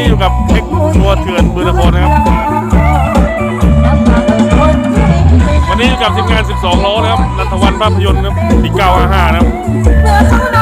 นี้อยู่กับเอ็กตัวเถื่อนบือนครนะครับ วันนี้อยู่กับทีมงาน 12 ล้อนะครับรัฐวันภาพยนตร์นะครับปี955นะครับ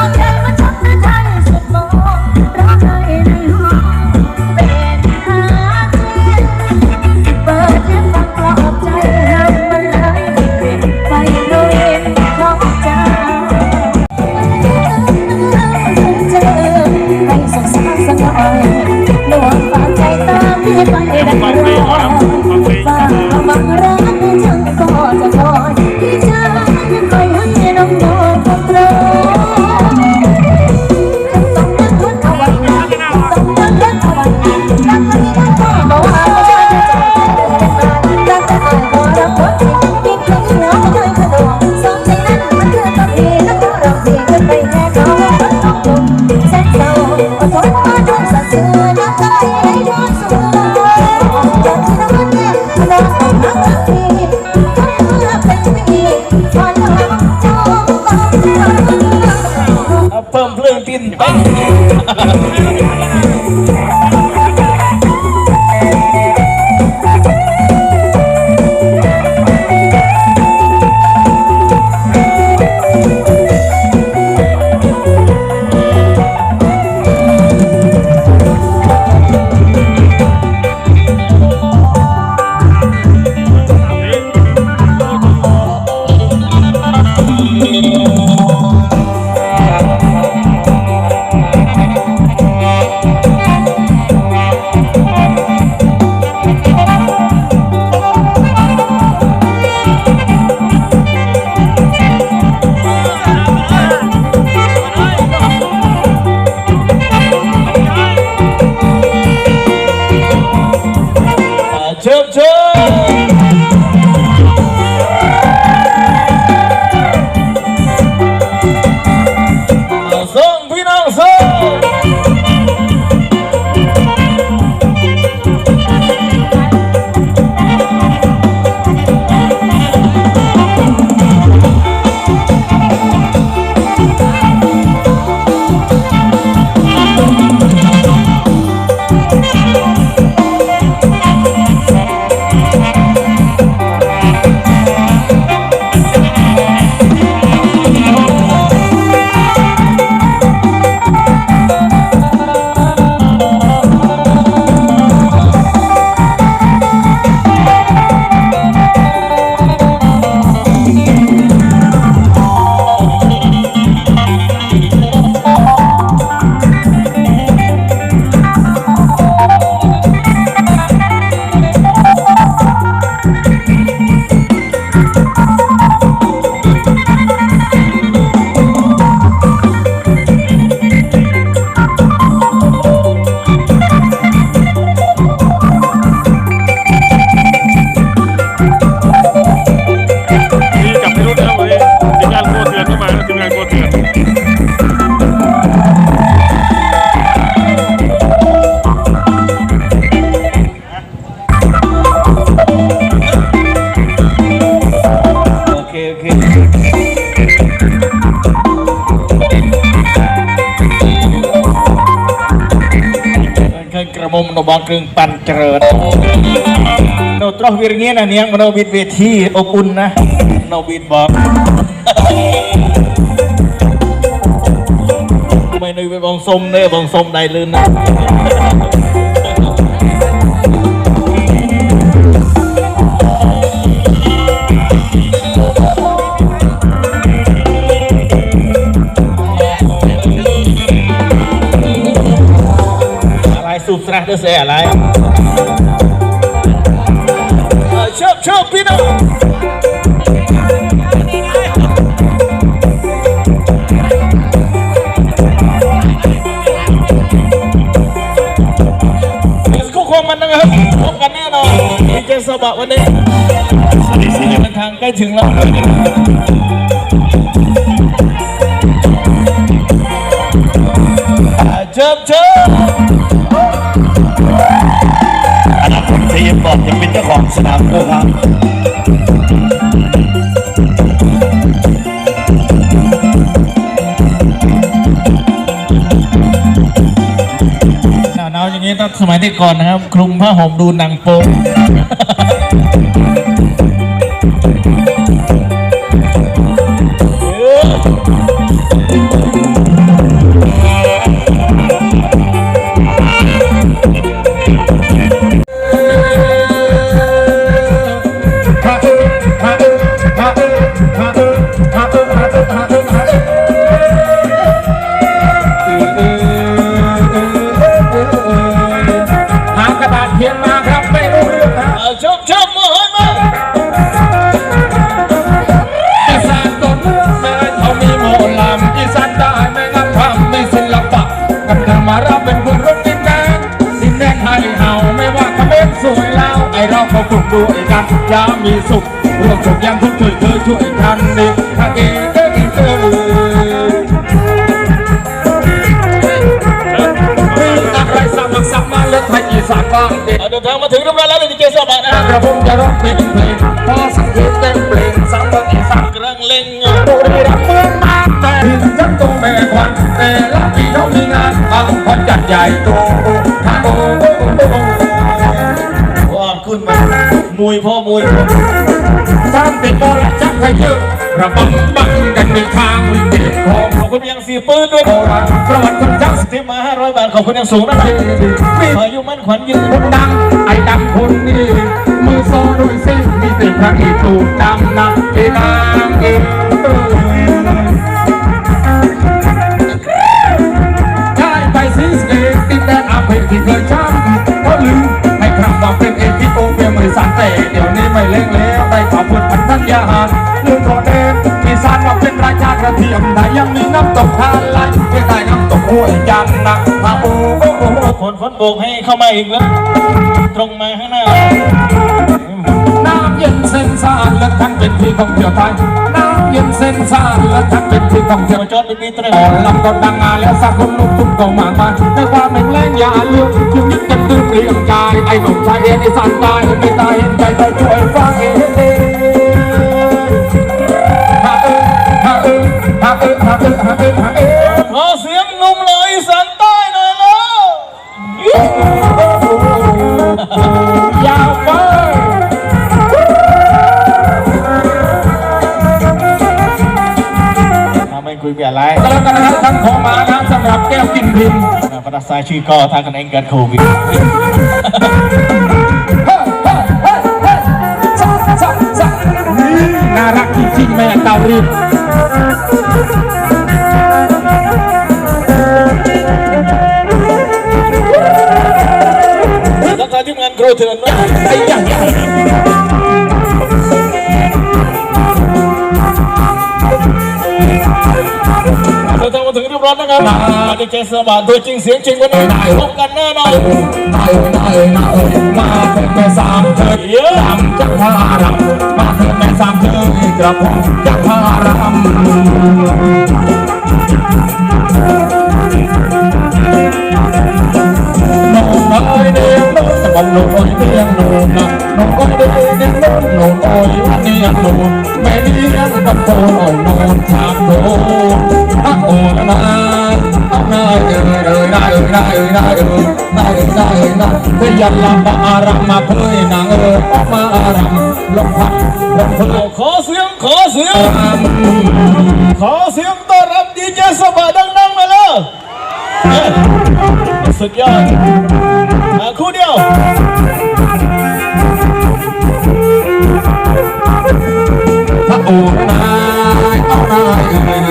นพี่พอแล้วจงต้องเพิ่มเพลิงตินไป มุมนบางเครื่องปั่นเจริญโนตรอวิรเงี้ยนะเนียงมโนบิดเวทีอบอุ่นนะโนบิดบอกไม่นึกไปบองสมเนื้อบองสมได้ลืนนะ สูบสระด้วยเสียอะไรเออชอบชอบพี่น้องคู่ควงมันนะครับพบกันแน่นอนดีเจสบะวันนี้เดินทางใกล้ถึงแล้วเชิญเชิญ คตชัยปอดจะเป็นเจ้าของสนามโกครับหนาวๆอย่างนี้ต้องสมัยแต่ก่อนนะครับ คลุมผ้าห่มดูหนังโป๊ หากระดาษเขียนมาครับไม่รู้เรื่องครับเอาชมชมมาเฮ้มาอีสานต้นเมืองแม่เขามีโมลำอีสานใต้แม่งามความมีศิลปะกันนมารับเป็นคนรุ่นดินแดนดินแดนไทยเฮาไม่ว่าเขมรสวยแล้วไอเราเขากลุ่มด้วยกันยามมีสุขร่วมสุขยามทุกข์ช่วยเธอช่วยกันดีทางเอเสานบ้างดีเอาเดินทางมาถึงเรียบร้อยแล้วเป็นดีเจสบัดนะคกรับระผมจะร้องเพลงเพลงพอสังเกตเต็มเพลงสามภาษาสามกำลังเล็งบุรีรัมย์เมืองมาแต่ฉันต้องแม่ควันแต่ละปีเขามีงานบางคนจัดใหญ่โตฮาโอ้โอ้โอ้โอ้ว่างขึ้นมามวยพ่อมวยสามติดบอลจักให้เยอะระบังบังกันในทางวิเศษของ ขอบคุณยังสีปืนด้วยโบราณประวัติคนจักที่มา500บาทขอบคุณยังสูงนะครับขออายุมั่นขวัญยืนคนดังไอ้ดังคนนี้มือโซ่ด้วยเส้นมีแต่พระเอกถูกดำนะเอนางเอกได้ไปซีสเกตติดแดนอาเพที่เคยช้ำก็ลืมให้คำว่าเป็นเอกที่โอเปียมือสันเตเดี๋ยวนี้ไม่เล่งแล้วได้ขอบคุณพันธัญญาหาร กระเทียมแต่ยังมีน้ำตกทานไหลที่ได้น้ำตกห้วยยันนะพาโอ้โอ้โอ้ฝนฝนโบกให้เข้ามาอีกแล้วตรงมาข้างหน้า น้ำเย็นเส้นสานและทั้งเป็นที่ท่องเที่ยวไทยน้ำเย็นเส้นสานและทั้งเป็นที่ท่องเที่ยวจอดเป็นมีตรอ่อนลำก็ดังงานแล้วสักคนลุกทุ่งก็มากมายแต่ว่าไม่แรงอย่าเลือกชีวิตกันตื่นเรียงกายไอ้หนุ่มชายเอ็นไอ้สันตายไม่ตายเห็นใจใจช่วยฟังเอง เออฮาเออฮาเออขอเสียงหนุ่มหล่ออีสานใต้หน่อยแล้วยาวไปทำไมคุยเบียร์ไรก็แล้วกันนะครับท่านของมานะครับสำหรับแก้วกินพิมพ์ภาษาชื่อก็ทางกันเองกันโควิดน่ารักจริงๆแม่เตารีบ ไอ้ยังเดินทางมาถึงเรียบร้อยนะครับมาดีเจสบัดตัวจริงเสียงจริงวันนี้พบกันแน่นอนได้ได้นะเอ้ยมาเถิดแม่สามเถิดรำจากพระรำมาเถิดแม่สามเถิดกระผมจากพระร ยงเดียงน้อน้องเอ้ยวันนี้ยังน้องแม่เดียงกับโตน้อนอนชามโตฮักโอ้นาเอาหน้าเอ้ยเอ้ยได้เอ้ยได้เอ้ยได้เอ้ยได้เอ้ยได้เอ้ยได้เฮ้ยยันลำบากอารัมมาเพยนางเอ้ยออกมาอารัมลมพัดลมเพลขอเสียงขอเสียงขอเสียงต้อนรับดีเจสบัดดังๆมาเลยสุดยอดคู่เดียว alright, alright, alright.